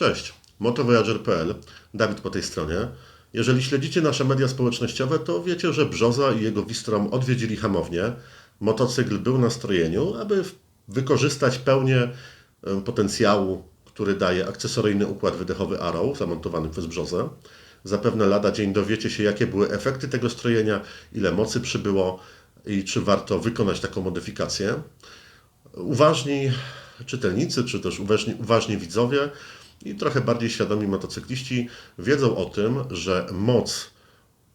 Cześć, motovoyager.pl, Dawid po tej stronie. Jeżeli śledzicie nasze media społecznościowe, to wiecie, że Brzoza i jego Wistrom odwiedzili hamownię. Motocykl był na strojeniu, aby wykorzystać pełnię em, potencjału, który daje akcesoryjny układ wydechowy Arrow zamontowany przez Brzozę. Zapewne lada dzień dowiecie się, jakie były efekty tego strojenia, ile mocy przybyło i czy warto wykonać taką modyfikację. Uważni czytelnicy, czy też uważni, uważni widzowie i trochę bardziej świadomi motocykliści wiedzą o tym, że moc,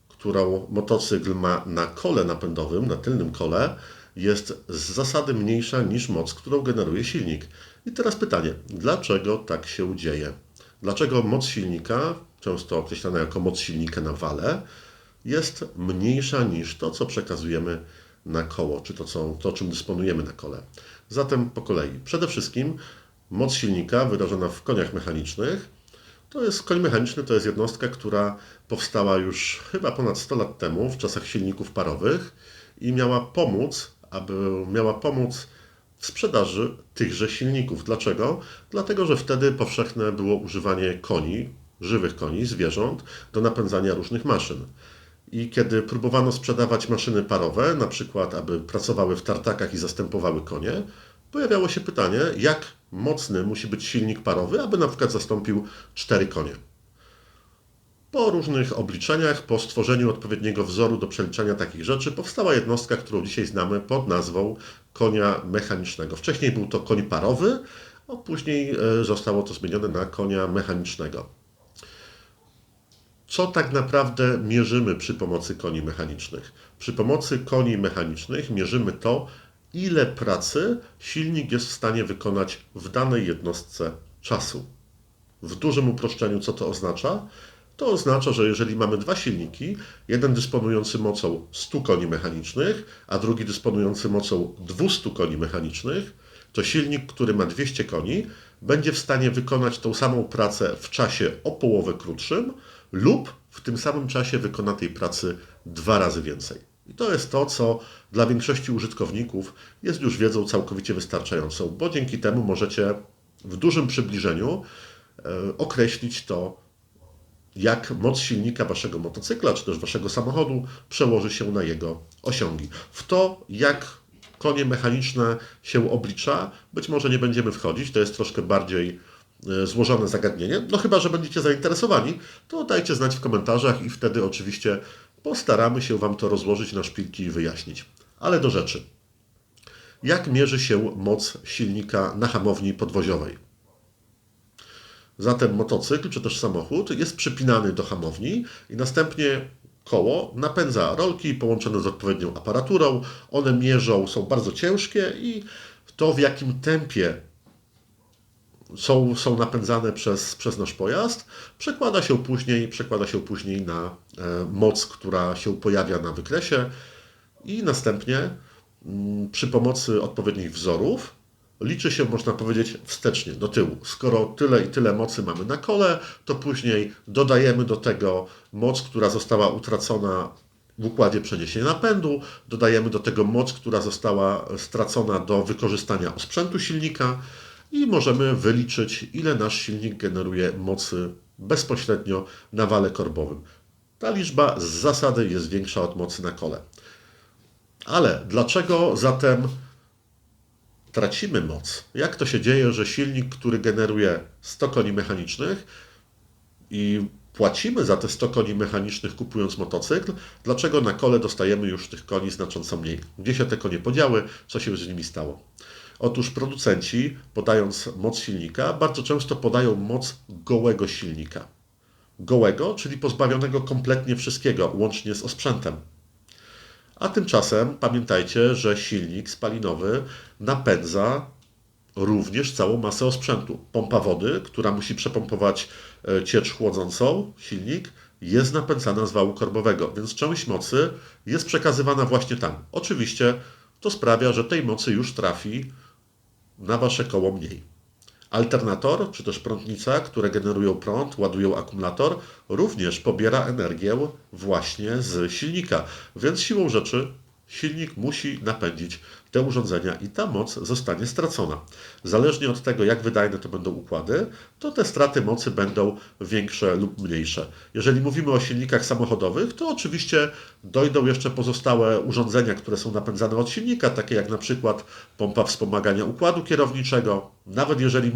którą motocykl ma na kole napędowym, na tylnym kole, jest z zasady mniejsza niż moc, którą generuje silnik. I teraz pytanie, dlaczego tak się dzieje? Dlaczego moc silnika, często określana jako moc silnika na wale, jest mniejsza niż to, co przekazujemy na koło, czy to, co, to czym dysponujemy na kole. Zatem po kolei. Przede wszystkim moc silnika wyrażona w koniach mechanicznych to jest koń mechaniczny, to jest jednostka, która powstała już chyba ponad 100 lat temu, w czasach silników parowych i miała pomóc, aby miała pomóc w sprzedaży tychże silników. Dlaczego? Dlatego, że wtedy powszechne było używanie koni, żywych koni, zwierząt do napędzania różnych maszyn. I kiedy próbowano sprzedawać maszyny parowe, na przykład aby pracowały w tartakach i zastępowały konie, pojawiało się pytanie, jak mocny musi być silnik parowy, aby na przykład zastąpił cztery konie. Po różnych obliczeniach, po stworzeniu odpowiedniego wzoru do przeliczania takich rzeczy, powstała jednostka, którą dzisiaj znamy pod nazwą konia mechanicznego. Wcześniej był to koń parowy, a później e, zostało to zmienione na konia mechanicznego. Co tak naprawdę mierzymy przy pomocy koni mechanicznych? Przy pomocy koni mechanicznych mierzymy to, ile pracy silnik jest w stanie wykonać w danej jednostce czasu. W dużym uproszczeniu, co to oznacza? To oznacza, że jeżeli mamy dwa silniki, jeden dysponujący mocą 100 koni mechanicznych, a drugi dysponujący mocą 200 koni mechanicznych, to silnik, który ma 200 koni, będzie w stanie wykonać tą samą pracę w czasie o połowę krótszym lub w tym samym czasie wykona tej pracy dwa razy więcej. I to jest to, co dla większości użytkowników jest już wiedzą całkowicie wystarczającą, bo dzięki temu możecie w dużym przybliżeniu e, określić to, jak moc silnika waszego motocykla czy też waszego samochodu przełoży się na jego osiągi. W to, jak konie mechaniczne się oblicza, być może nie będziemy wchodzić, to jest troszkę bardziej e, złożone zagadnienie. No chyba, że będziecie zainteresowani, to dajcie znać w komentarzach i wtedy oczywiście postaramy się Wam to rozłożyć na szpilki i wyjaśnić. Ale do rzeczy. Jak mierzy się moc silnika na hamowni podwoziowej? Zatem motocykl czy też samochód jest przypinany do hamowni i następnie koło napędza rolki połączone z odpowiednią aparaturą. One mierzą, są bardzo ciężkie i to w jakim tempie są, są napędzane przez, przez nasz pojazd, przekłada się później, przekłada się później na e, moc, która się pojawia na wykresie. I następnie mm, przy pomocy odpowiednich wzorów liczy się, można powiedzieć, wstecznie, do tyłu. Skoro tyle i tyle mocy mamy na kole, to później dodajemy do tego moc, która została utracona w układzie przeniesienia napędu, dodajemy do tego moc, która została stracona do wykorzystania osprzętu silnika i możemy wyliczyć, ile nasz silnik generuje mocy bezpośrednio na wale korbowym. Ta liczba z zasady jest większa od mocy na kole. Ale dlaczego zatem tracimy moc? Jak to się dzieje, że silnik, który generuje 100 koni mechanicznych i płacimy za te 100 koni mechanicznych kupując motocykl, dlaczego na kole dostajemy już tych koni znacząco mniej? Gdzie się te konie podziały? Co się z nimi stało? Otóż producenci, podając moc silnika, bardzo często podają moc gołego silnika. Gołego, czyli pozbawionego kompletnie wszystkiego, łącznie z osprzętem. A tymczasem pamiętajcie, że silnik spalinowy napędza również całą masę osprzętu. Pompa wody, która musi przepompować e, ciecz chłodzącą, silnik, jest napędzana z wału korbowego, więc część mocy jest przekazywana właśnie tam. Oczywiście to sprawia, że tej mocy już trafi na wasze koło mniej. Alternator, czy też prądnica, które generują prąd, ładują akumulator, również pobiera energię właśnie z silnika, więc siłą rzeczy silnik musi napędzić te urządzenia i ta moc zostanie stracona. Zależnie od tego, jak wydajne to będą układy, to te straty mocy będą większe lub mniejsze. Jeżeli mówimy o silnikach samochodowych, to oczywiście dojdą jeszcze pozostałe urządzenia, które są napędzane od silnika, takie jak na przykład pompa wspomagania układu kierowniczego. Nawet jeżeli,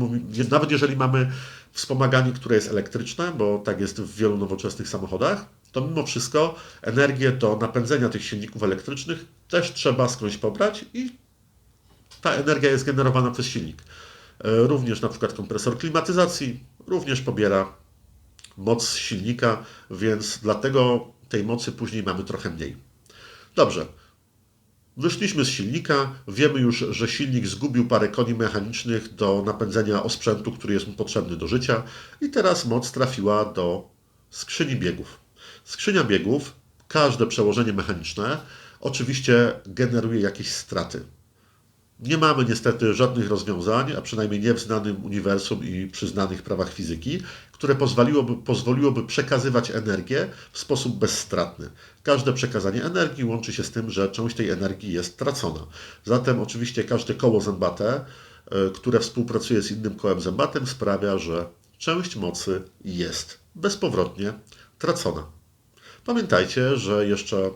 nawet jeżeli mamy wspomaganie, które jest elektryczne, bo tak jest w wielu nowoczesnych samochodach, to mimo wszystko energię do napędzenia tych silników elektrycznych też trzeba skądś pobrać i ta energia jest generowana przez silnik. E, Również na przykład kompresor klimatyzacji również pobiera moc silnika, więc dlatego tej mocy później mamy trochę mniej. Dobrze. Wyszliśmy z silnika, wiemy już, że silnik zgubił parę koni mechanicznych do napędzenia osprzętu, który jest mu potrzebny do życia i teraz moc trafiła do skrzyni biegów. Skrzynia biegów, każde przełożenie mechaniczne oczywiście generuje jakieś straty. Nie mamy niestety żadnych rozwiązań, a przynajmniej nie w znanym uniwersum i przyznanych prawach fizyki, które pozwoliłoby, pozwoliłoby przekazywać energię w sposób bezstratny. Każde przekazanie energii łączy się z tym, że część tej energii jest tracona. Zatem oczywiście każde koło zębate, e, które współpracuje z innym kołem zębatym, sprawia, że część mocy jest bezpowrotnie tracona. Pamiętajcie, że jeszcze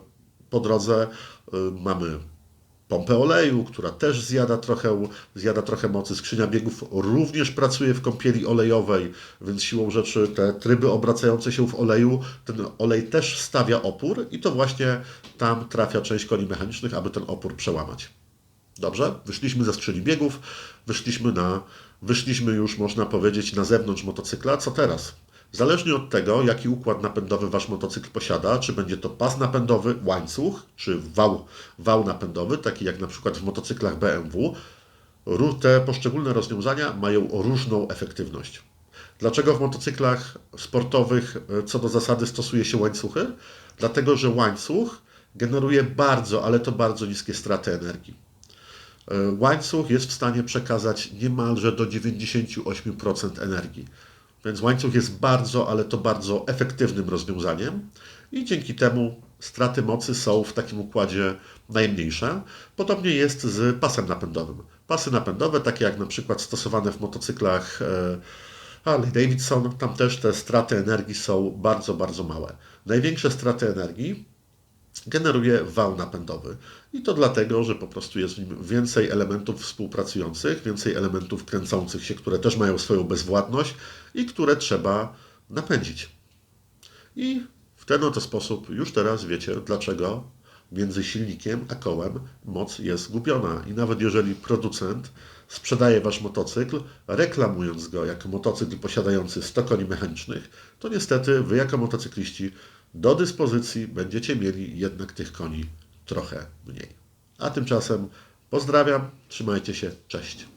po drodze y, mamy pompę oleju, która też zjada trochę, zjada trochę mocy. Skrzynia biegów również pracuje w kąpieli olejowej, więc siłą rzeczy te tryby obracające się w oleju, ten olej też stawia opór i to właśnie tam trafia część koni mechanicznych, aby ten opór przełamać. Dobrze, wyszliśmy ze skrzyni biegów, wyszliśmy na, wyszliśmy już, można powiedzieć, na zewnątrz motocykla. Co teraz? Zależnie od tego, jaki układ napędowy Wasz motocykl posiada, czy będzie to pas napędowy, łańcuch, czy wał, wał napędowy, taki jak na przykład w motocyklach BMW, te poszczególne rozwiązania mają różną efektywność. Dlaczego w motocyklach sportowych e, co do zasady stosuje się łańcuchy? Dlatego, że łańcuch generuje bardzo, ale to bardzo niskie straty energii. E, Łańcuch jest w stanie przekazać niemalże do 98% energii. Więc łańcuch jest bardzo, ale to bardzo efektywnym rozwiązaniem i dzięki temu straty mocy są w takim układzie najmniejsze. Podobnie jest z pasem napędowym. Pasy napędowe, takie jak na przykład stosowane w motocyklach e, Harley Davidson, tam też te straty energii są bardzo, bardzo małe. Największe straty energii generuje wał napędowy. I to dlatego, że po prostu jest w nim więcej elementów współpracujących, więcej elementów kręcących się, które też mają swoją bezwładność i które trzeba napędzić. I w ten oto sposób już teraz wiecie, dlaczego między silnikiem a kołem moc jest gubiona. I nawet jeżeli producent sprzedaje wasz motocykl, reklamując go jako motocykl posiadający 100 koni mechanicznych, to niestety wy jako motocykliści do dyspozycji będziecie mieli jednak tych koni trochę mniej. A tymczasem pozdrawiam, trzymajcie się, cześć.